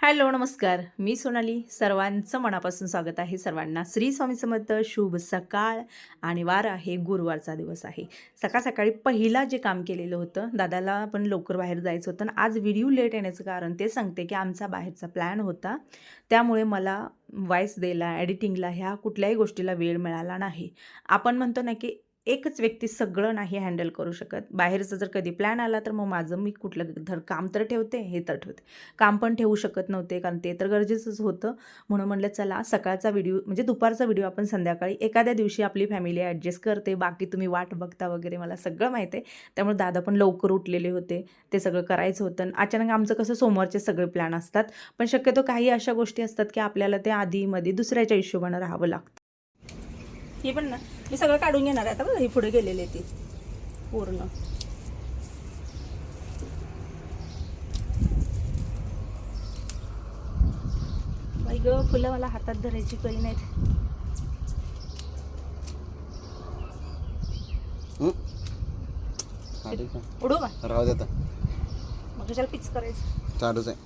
Hello नमस्कार. मी सोनाली. सर्वांचं मनापासून स्वागत आहे. सर्वांना श्री स्वामी समर्थ. शुभ सकाळ आणि वार आहे. गुरुवारचा दिवस आहे. सकाळ सकाळी पहिला जे काम केलेलं होतं दादाला पण लवकर बाहेर जायचं होतं आणि आज व्हिडिओ लेट येण्याचं कारण ते सांगते की आमचा बाहेरचा प्लॅन होता. त्यामुळे मला व्हॉइस द्यायला एडिटिंगला ह्या कुठल्याही गोष्टीला वेळ मिळाला नाही. आपण म्हणतो ना की एकच व्यक्ती सगळं नाही हँडल करू शकत. बाहेरचं जर कधी प्लॅन आला तर मग माझं मी कुठलं धर काम तर ठेवते हे तर ठेवते. काम पण ठेवू शकत नव्हते कारण ते तर गरजेचंच होतं. म्हणून म्हणलं चला सकाळचा व्हिडिओ म्हणजे दुपारचा व्हिडिओ आपण संध्याकाळी एखाद्या दिवशी आपली फॅमिली ॲडजस्ट करते बाकी तुम्ही वाट बघता वगैरे मला सगळं माहीत आहे. त्यामुळे दादा पण लवकर उठलेले होते ते सगळं करायचं होतं. आणि अचानक आमचं कसं सोमवारचे सगळे प्लॅन असतात. पण शक्यतो काही अशा गोष्टी असतात की आपल्याला ते आधीमध्ये दुसऱ्याच्या हिशोबानं राहावं लागतं. हे पण ना. मी सगळं काढून घेणार आहे आता बघा हे पुढे गेलेले ते. पूर्ण. बाई ग फुलं मला हातात धरायची कळी नाहीत. आहे. उडू का? राहू दे आता. मग कशाला पिच करायचं? चालूच आहे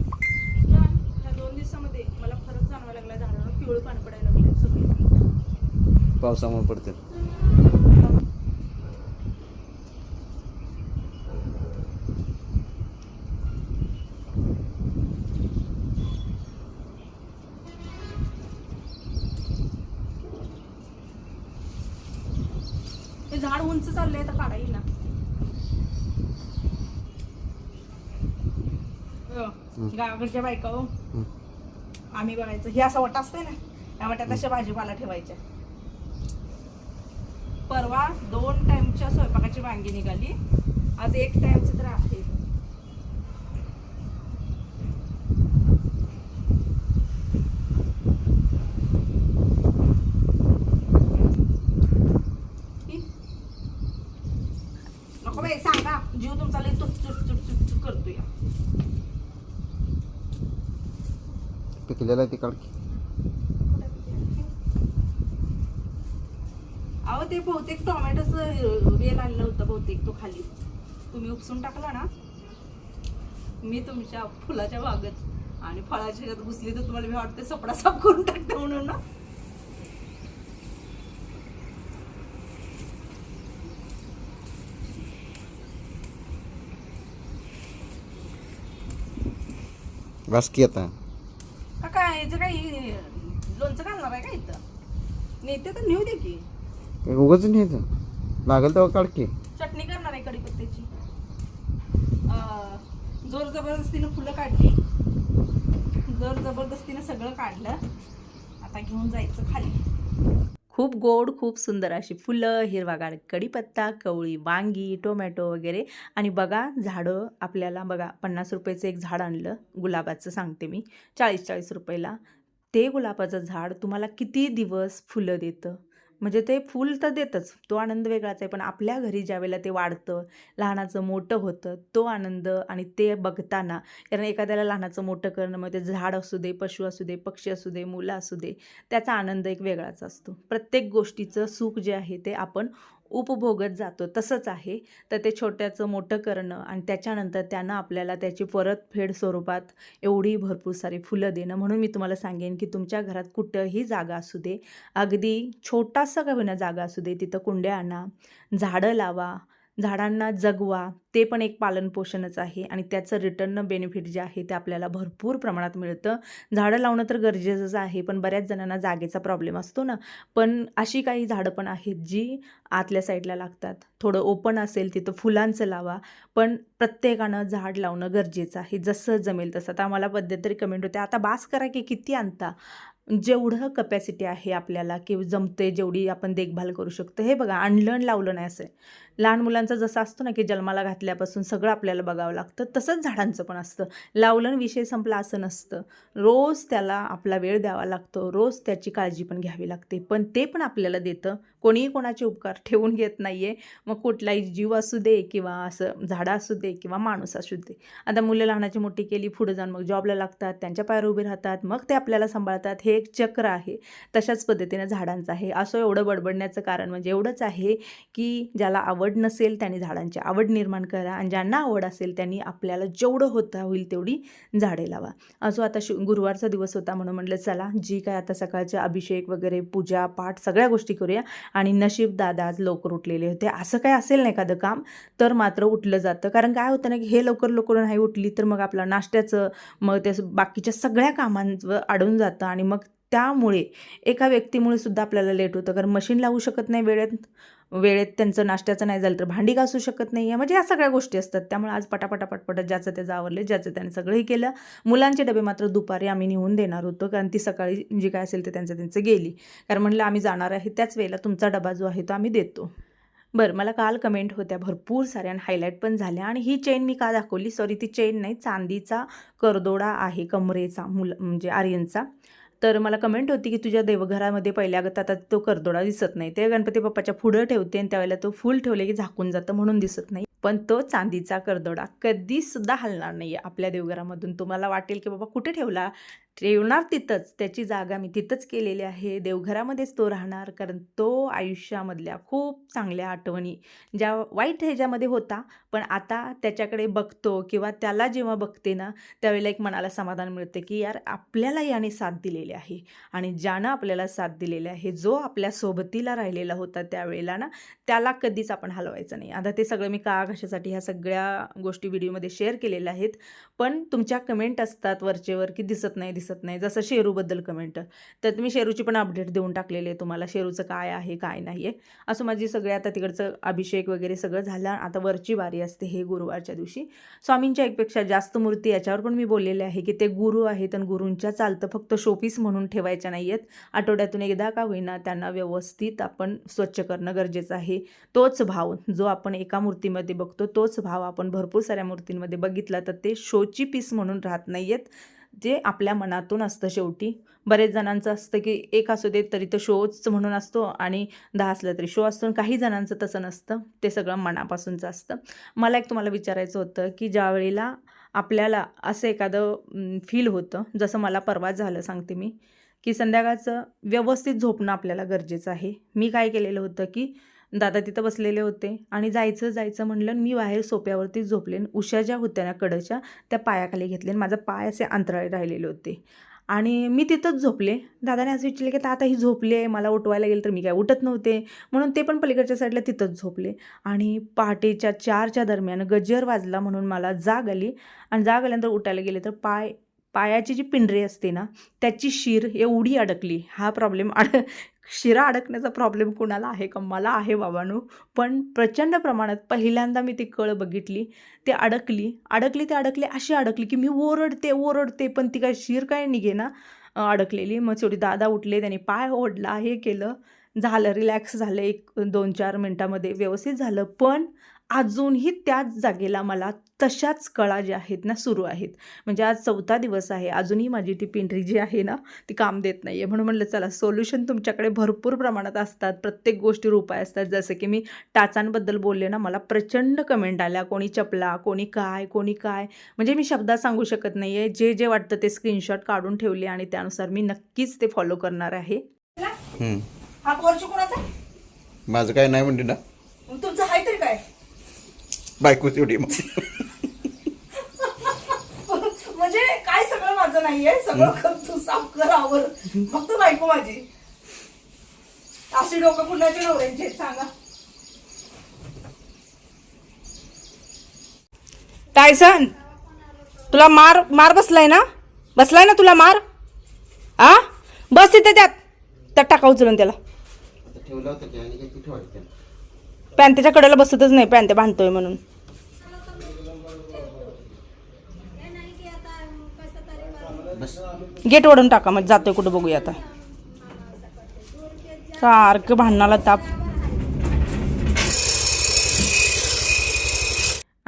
ह्या दोन दिवसामध्ये मला फरक जाणवा लागला झाडावर पिवळं पाणी पडायला लागले सगळे पावसामुळे पडते ते झाड उंच चाललंय तर काढा येईल ना. अं, गावाकडच्या बायका हो. हं. आम्ही बघायचं. हे असं वटा असतंय ना त्या वट्यात अशा भाजीपाला ठेवायच्या. परवा दोन टाईमच्या स्वयंपाकाची वांगी निघाली. आज एक टाइमची तर आहे. ही. नको बाई सांगा. जीव तुमचा लई चुक चुक चुक चुक चुक करतोय. पिकलेला ती काढ की. अहो ते बहुतेक टोमॅटोचं वेल आणलं होतं बहुतेक तो खाली. तुम्ही उपसून टाकला ना? मी तुमच्या फुलाच्या बागेत आणि फळाच्या ह्याच्यात घुसली तर तुम्हाला मी वाटते सपडा साफ करून टाकते म्हणून ना. बस की आता. का काय याचं काही लोणचं घालणार आहे का इथं? नेते तर नेऊ दे की. काय उगाच नाही येतं लागेल तेव्हा काढ की चटणी करणार आहे कढीपत्त्याची. अं, जोर जबरदस्तीनं फुलं काढली. जोर जबरदस्तीनं सगळं काढलं. आता घेऊन जायचं खाली. खूप गोड खूप सुंदर अशी फुलं हिरवागार कढीपत्ता कवळी वांगी टोमॅटो वगैरे. आणि बघा झाडं आपल्याला बघा पन्नास रुपयाचं एक झाड आणलं. गुलाबाचं सांगते मी. चाळीस चाळीस रुपयाला. ते गुलाबाचं झाड तुम्हाला किती दिवस फुलं देतं? म्हणजे ते फूल तर देतच तो आनंद वेगळाच आहे. पण आपल्या घरी ज्यावेळेला ते वाढतं लहानाचं मोठं होतं तो आनंद आणि ते बघताना कारण एखाद्याला लहानाचं मोठं करणं मग ते झाड असू दे पशु असू दे पक्षी असू दे मुलं असू दे त्याचा आनंद एक वेगळाच असतो. प्रत्येक गोष्टीचं सुख जे आहे ते आपण उपभोगत जातो. तसंच आहे. तर ते छोट्याचं मोठं करणं आणि त्याच्यानंतर त्यानं आपल्याला त्याची परतफेड स्वरूपात एवढी भरपूर सारी फुलं देणं म्हणून मी तुम्हाला सांगेन की तुमच्या घरात कुठंही जागा असू दे. अगदी छोटासा का होईना जागा असू दे. तिथं कुंड्या आणा झाडं लावा झाडांना जगवा ते पण एक पालनपोषणच आहे आणि त्याचं रिटर्न बेनिफिट जे आहे ते आपल्याला भरपूर प्रमाणात मिळतं. झाडं लावणं तर गरजेचंच आहे पण बऱ्याच जणांना जागेचा प्रॉब्लेम असतो ना. पण अशी काही झाडं पण आहेत जी आतल्या साईडला लागतात. थोडं ओपन असेल तिथं फुलांचं लावा पण प्रत्येकानं झाड लावणं गरजेचं आहे. जसं जमेल तसं. आता आम्हाला पद्धत तरी कमेंट होते. आता बास करा की किती आणता? जेवढं कपॅसिटी आहे आपल्याला की जमते जेवढी आपण देखभाल करू शकतो. हे बघा आणलं लावलं नाही असं. आहे. लहान मुलांचं जसं असतो ना की जन्माला घातल्यापासून सगळं आपल्याला बघावं लागतं तसंच झाडांचं पण असतं. लावलं विषय संपला असं नसतं. रोज त्याला आपला वेळ द्यावा लागतो रोज त्याची काळजी पण घ्यावी लागते. पण ते पण आपल्याला देतं कोणीही कोणाचे उपकार ठेवून घेत नाही आहे मग कुठलाही जीव असू दे किंवा असं झाडं असू दे किंवा माणूस असू दे. आता मुलं लहानाची मोठी केली पुढे जाऊन मग जॉबला लागतात त्यांच्या पायावर उभे राहतात मग ते आपल्याला सांभाळतात. हे एक चक्र आहे. तशाच पद्धतीनं झाडांचं आहे. असं एवढं बडबडण्याचं कारण म्हणजे एवढंच आहे की ज्याला आवड नसेल त्यांनी झाडांची आवड निर्माण करा आणि ज्यांना आवड असेल त्यांनी आपल्याला जेवढं होता होईल तेवढी झाडे लावा. असो आता शि गुरुवारचा दिवस होता म्हणून म्हटलं चला जी काय आता सकाळचे अभिषेक वगैरे पूजा पाठ सगळ्या गोष्टी करूया. आणि नशीब दादा आज लवकर उठलेले होते. असं काय असेल ना एखादं काम? तर मात्र उठलं जातं. कारण काय होतं ना की हे लवकर लवकर नाही उठली तर मग आपलं नाश्त्याचं मग ते बाकीच्या सगळ्या कामांचं अडून जातं आणि मग त्यामुळे एका व्यक्तीमुळे सुद्धा आपल्याला लेट होतं. कारण मशीन लावू शकत नाही वेळेत वेळेत त्यांचं नाश्त्याचं नाही झालं तर भांडी घासू शकत नाही आहे म्हणजे या सगळ्या गोष्टी असतात. त्यामुळे आज पटापटापटपटत ज्याचं त्याचं आवरले ज्याचं त्याने सगळंही केलं. मुलांचे डबे मात्र दुपारी आम्ही नेऊन देणार होतो. कारण ती सकाळी जी काय असेल ते त्यांचं त्यांचं गेली. कारण म्हणलं आम्ही जाणार आहे त्याच वेळेला तुमचा डबा जो आहे तो आम्ही देतो. बरं मला काल कमेंट होत्या. भरपूर साऱ्या आणि हायलाईट पण झाल्या. आणि ही चेन मी का दाखवली? सॉरी ती चेन नाही. चांदीचा करदोडा आहे कमरेचा मुल म्हणजे आर्यनचा. तर मला कमेंट होती की तुझ्या देवघरामध्ये पहिल्या गत आता तो करदोडा दिसत नाही. ते गणपती बाप्पाच्या पुढं ठेवते आणि त्यावेळेला तो फुल ठेवले की झाकून जातं म्हणून दिसत नाही. पण तो चांदीचा करदोडा कधीसुद्धा हलणार नाही आहे आपल्या देवघरामधून. तुम्हाला वाटेल की बाबा कुठे ठेवला? ठेवणार तिथंच त्याची जागा मी तिथंच केलेली आहे. देवघरामध्येच तो राहणार कारण तो आयुष्यामधल्या खूप चांगल्या आठवणी ज्या वाईट ह्याच्यामध्ये होता पण आता त्याच्याकडे बघतो किंवा त्याला जेव्हा बघते ना त्यावेळेला एक मनाला समाधान मिळतं की यार आपल्याला याने साथ दिलेली आहे. आणि ज्यानं आपल्याला साथ दिलेली आहे जो आपल्या सोबतीला राहिलेला होता त्यावेळेला ना त्याला कधीच आपण हलवायचं नाही. आता ते सगळं मी का कशासाठी ह्या सगळ्या गोष्टी व्हिडिओमध्ये शेअर केलेल्या आहेत पण तुमच्या कमेंट असतात वरचेवर की दिसत नाही दिसत नाही. जसं शेरूबद्दल कमेंट तर मी शेरूची पण अपडेट देऊन टाकलेले आहे तुम्हाला. शेरूचं काय आहे काय नाही आहे असं माझी सगळे आता तिकडचं अभिषेक वगैरे सगळं झालं. आता वरची बारी असते हे गुरुवारच्या दिवशी. स्वामींच्या एकपेक्षा जास्त मूर्ती याच्यावर पण मी बोललेले आहे की ते गुरु आहेत आणि गुरूंच्या चालतं फक्त शोपीस म्हणून ठेवायच्या नाही आहेत आठवड्यातून एकदा का होईना त्यांना व्यवस्थित आपण स्वच्छ करणं गरजेचं आहे. तोच भाव जो आपण एका मूर्तीमध्ये बघतो तोच भाव आपण भरपूर साऱ्या मूर्तींमध्ये बघितला तर ते शोची पीस म्हणून राहत नाही आहेत जे आपल्या मनातून असतं शेवटी. बरेच जणांचं असतं की एक असू देत तरी तो शोच म्हणून असतो आणि दहा असलं तरी शो असतो आणि काही जणांचं तसं नसतं. ते सगळं मनापासूनचं असतं. मला एक तुम्हाला विचारायचं होतं की ज्या वेळेला आपल्याला असं एखादं फील होतं जसं मला परवा झालं सांगते मी की संध्याकाळचं व्यवस्थित झोपणं आपल्याला गरजेचं आहे. मी काय केलेलं होतं की दादा तिथं बसलेले होते आणि जायचं जायचं म्हणलं मी बाहेर सोप्यावरती झोपले उशा ज्या होत्या ना कडच्या त्या पायाखाली घेतले आणि माझा पाय असे अंतराळे राहिलेले होते. आणि मी तिथंच झोपले. दादाने असं विचारले की आता ही झोपली आहे मला उठवायला गेलं तर मी काय उठत नव्हते. म्हणून ते पण पलीकडच्या साईडला तिथंच झोपले. आणि पहाटेच्या चारच्या दरम्यान गजर वाजला म्हणून मला जाग आली आणि जाग आल्यानंतर उठायला गेले तर पाय पायाची जी पिंढरी असते ना त्याची शीर एवढी अडकली. हा प्रॉब्लेम अड शिरा अडकण्याचा प्रॉब्लेम कुणाला आहे का? मला आहे बाबांनो. पण प्रचंड प्रमाणात पहिल्यांदा मी ती कळ बघितली. ते अडकली. अडकली ते अडकली अशी अडकली की मी ओरडते ओरडते पण ती काय शिर काय निघे ना अडकलेली. मग शेवटी दादा उठले त्यांनी पाय ओढला हे केलं. झालं रिलॅक्स झालं एक दोन चार मिनटामध्ये व्यवस्थित झालं. पण अजूनही त्याच जागेला मला तशाच कळा ज्या आहेत ना सुरू आहेत. म्हणजे आज चौथा दिवस आहे अजूनही माझी ती पिंढरी जी आहे ना ती काम देत नाही आहे म्हणून म्हणलं चला सोल्युशन तुमच्याकडे भरपूर प्रमाणात असतात. प्रत्येक गोष्टीवर उपाय असतात. जसं की मी टाचांबद्दल बोलले ना मला प्रचंड कमेंट आल्या. कोणी चपला कोणी काय कोणी काय. म्हणजे मी शब्दात सांगू शकत नाही आहे जे जे वाटतं ते स्क्रीनशॉट काढून ठेवले आणि त्यानुसार मी नक्कीच ते फॉलो करणार आहे. हा माझं काय नाही म्हणते ना. तुमचं? बायको तेवढी मग. म्हणजे काय सगळं माझं नाहीये सगळं कर तू साफ कर आवर. फक्त बायको माझी. अशी डोकं आहेत सांगा. टायसन तुला मार मार बसलाय ना? बसलाय ना तुला मार? आ? बस तिथे त्यात. त्यात टाका उचलून त्याला. ठेवलं होतं ते आणि काही तिथे वाटतं? पॅन्तेच्या कडेला बसतच नाही पॅन्ते बांधतोय म्हणून. गेट ओढून टाका मग जातोय कुठं बघूया आता. सारखं भांडणाला ताप.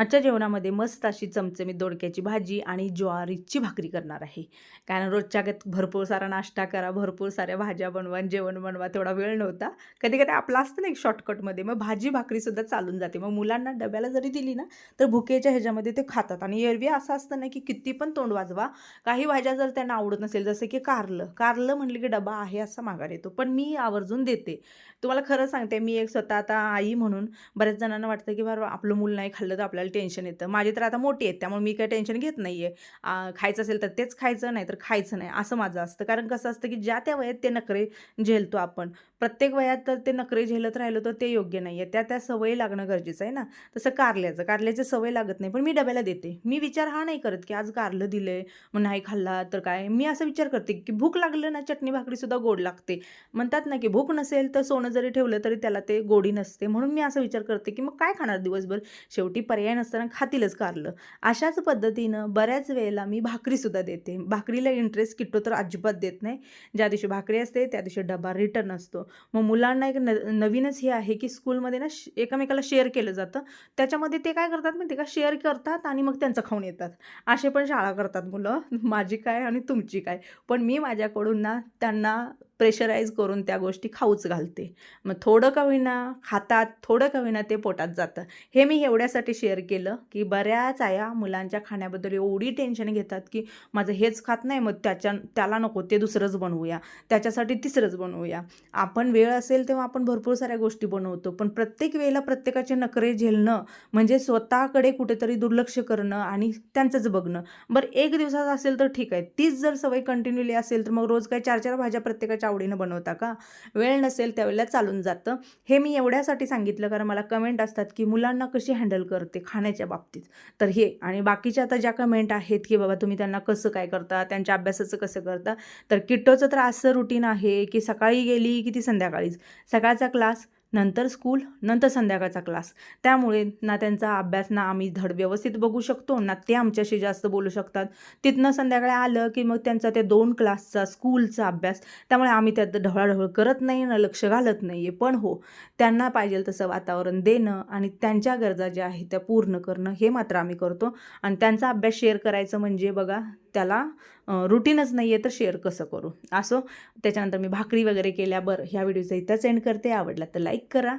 आजच्या जेवणामध्ये मस्त अशी चमचमीत दोडक्याची भाजी आणि ज्वारीची भाकरी करणार आहे. कारण रोजच्या गत भरपूर सारा नाश्ता करा भरपूर साऱ्या भाज्या बनवा जेवण बनवा तेवढा वेळ नव्हता. कधी कधी आपला असतं ना एक शॉर्टकटमध्ये मग भाजी भाकरीसुद्धा चालून जाते. मग मुलांना डब्याला जरी दिली ना तर भुकेच्या ह्याच्यामध्ये ते खातात. आणि एरवी असं असतं ना की किती पण तोंड वाजवा काही भाज्या जर त्यांना आवडत नसेल जसं की कारलं. कारलं म्हणलं की डबा आहे असा माघार येतो. पण मी आवर्जून देते. तुम्हाला खरं सांगते मी एक स्वतः आता आई म्हणून बऱ्याच जणांना वाटतं की बरं आपलं मूल नाही खाल्लं तर आपल्याला टेन्शन येतं. माझी तर आता मोठी आहेत त्यामुळे मी काही टेन्शन घेत नाही आहे खायचं असेल तर तेच खायचं नाही तर खायचं नाही असं माझं असतं. कारण कसं असतं की ज्या त्या वयात ते नखरे झेलतो आपण. प्रत्येक वयात तर ते नखरे झेलत राहिलो तर ते योग्य नाही आहे त्या त्या सवयी लागणं गरजेचं आहे ना. तसं कारल्याचं. कारल्याची सवय लागत नाही. पण मी डब्याला देते. मी विचार हा नाही करत की आज कारलं दिलं आहे मग नाही खाल्ला तर काय? मी असा विचार करते की भूक लागलं ना चटणी भाकरीसुद्धा गोड लागते. म्हणतात ना की भूक नसेल तर सोनं जरी ठेवलं तरी त्याला ते गोडी नसते. म्हणून मी असा विचार करते की मग काय खाणार दिवसभर? शेवटी पर्याय नसताना खातीलच कारलं. अशाच पद्धतीनं बऱ्याच वेळेला मी भाकरीसुद्धा देते. भाकरीला इंटरेस्ट किट्टो तर अजिबात देत नाही. ज्या दिवशी भाकरी असते त्या दिवशी डबा रिटर्न असतो. मग मुलांना एक न नवीनच हे आहे की स्कूलमध्ये ना श- एकमेकाला शेअर केलं जातं. त्याच्यामध्ये ते काय करतात माहिती का? शेअर करतात आणि मग त्यांचं खाऊन येतात. असे पण शाळा करतात मुलं. माझी काय आणि तुमची काय. पण मी माझ्याकडून ना त्यांना प्रेशराईज करून त्या गोष्टी खाऊच घालते. मग थोडं का होईना खातात थोडं का होईना ते पोटात जातं. हे मी एवढ्यासाठी शेअर केलं की बऱ्याच आया मुलांच्या खाण्याबद्दल एवढी टेन्शन घेतात की माझं हेच खात नाही मग त्याच्या त्याला नको ते दुसरंच बनवूया. त्याच्यासाठी तिसरंच बनवूया. आपण वेळ असेल तेव्हा आपण भरपूर साऱ्या गोष्टी बनवतो पण प्रत्येक वेळेला प्रत्येकाचे नखरे झेलणं म्हणजे स्वतःकडे कुठेतरी दुर्लक्ष करणं आणि त्यांचंच बघणं. बरं एक दिवसाचं असेल तर ठीक आहे. तीच जर सवय कंटिन्युअली असेल तर मग रोज काय चार चार भाज्या प्रत्येकाच्या आवडीनं बनवता का? वेळ नसेल त्यावेळेला चालून जातं. हे मी एवढ्यासाठी सांगितलं कारण मला कमेंट असतात की मुलांना कशी हँडल करते खाण्याच्या बाबतीत? तर हे आणि बाकीच्या आता ज्या कमेंट आहेत की बाबा तुम्ही त्यांना कसं काय करता त्यांच्या अभ्यासाचं कसं करता तर किट्टोचं तर असं रुटीन आहे की सकाळी गेली की ती संध्याकाळीच. सकाळचा क्लास नंतर स्कूल नंतर संध्याकाळचा क्लास. त्यामुळे ना त्यांचा अभ्यास ना आम्ही धड व्यवस्थित बघू शकतो ना ते आमच्याशी जास्त बोलू शकतात. तिथनं संध्याकाळी आलं की मग त्यांचा त्या दोन क्लासचा स्कूलचा अभ्यास. त्यामुळे आम्ही त्यात ढवळाढवळ करत नाही ना लक्ष घालत नाही आहे पण हो त्यांना पाहिजे तसं वातावरण देणं आणि त्यांच्या गरजा ज्या आहेत त्या पूर्ण करणं हे मात्र आम्ही करतो. आणि त्यांचा अभ्यास शेअर करायचं म्हणजे बघा त्याला रुटीनच नाही आहे तर शेअर कसं करू? असो. त्याच्यानंतर मी भाकरी वगैरे केल्या बरं. ह्या व्हिडिओचा इथंच एंड करते. आवडला तर लाईक करा.